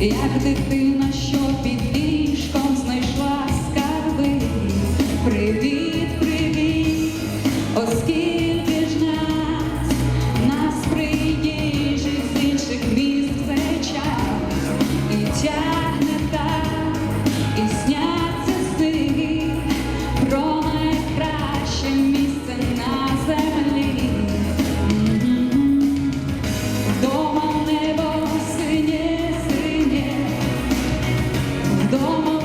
як дитина, що під ліжком знайшла скарби. Привіт, привіт, оскільки. Senhor.